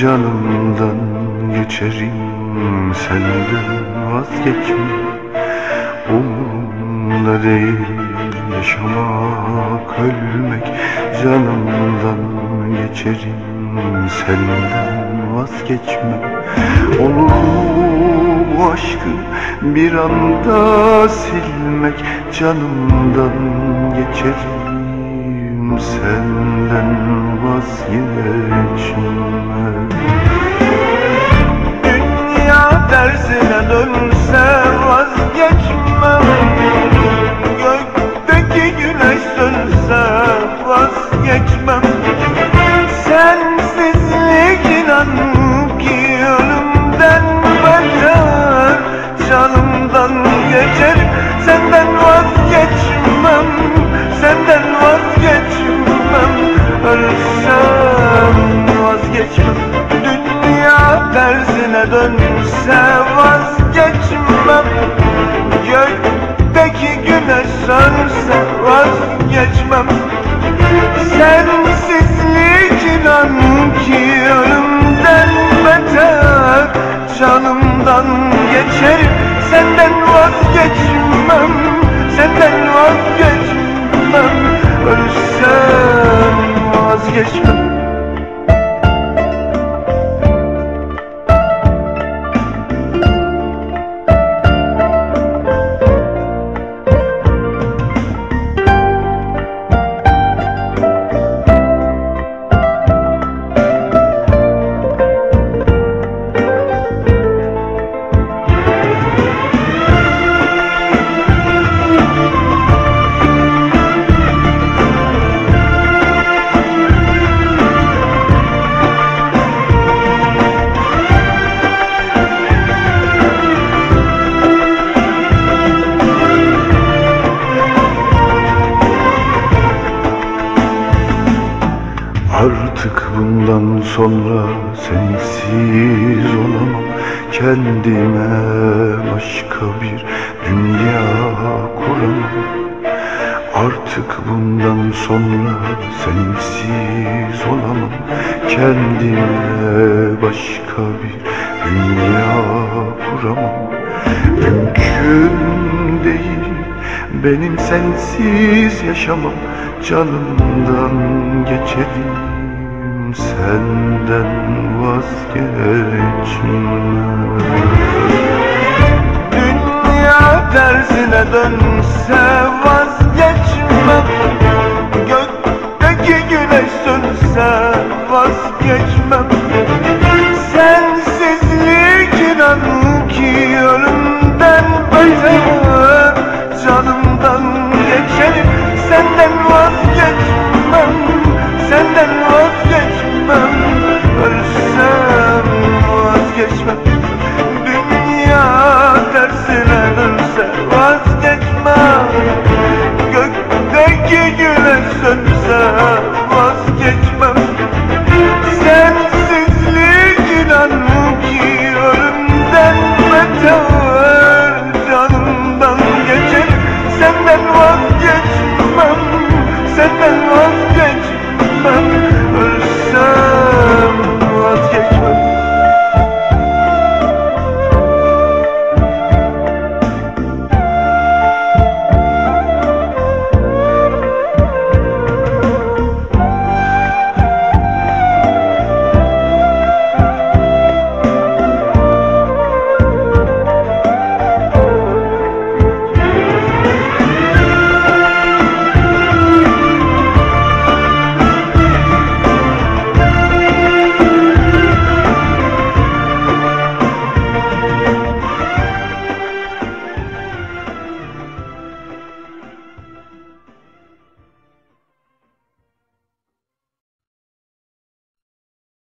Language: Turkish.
Canımdan geçerim. Senden vazgeçme Umurumda değil yaşamak ölmek Canımdan geçerim. Senden vazgeçme Olur mu bu aşkı bir anda silmek Canımdan geçerim. Senden vazgeçme Dünya tersine dönse vazgeçmem Gökteki güneş sönse vazgeçmem. Sensizlik inan ki ölümden beter Canımdan geçerim senden vazgeçmem Dünya tersine dönse vazgeçmem. Gökteki güneş sönse vazgeçmem. Sensizlik inan ki ölümden beter. Canımdan geçerim senden vazgeçmem. Senden vazgeçmem. Ölsem vazgeçmem Artık bundan sonra sensiz olamam. Kendime başka bir dünya kuramam. Artık bundan sonra sensiz olamam. Kendime başka bir dünya kuramam. Mümkün değil benim sensiz yaşamam canımdan geçerim Senden vazgeçmem. Dünya tersine dönse vazgeçmem. Gökteki güneş sönse vazgeçmem.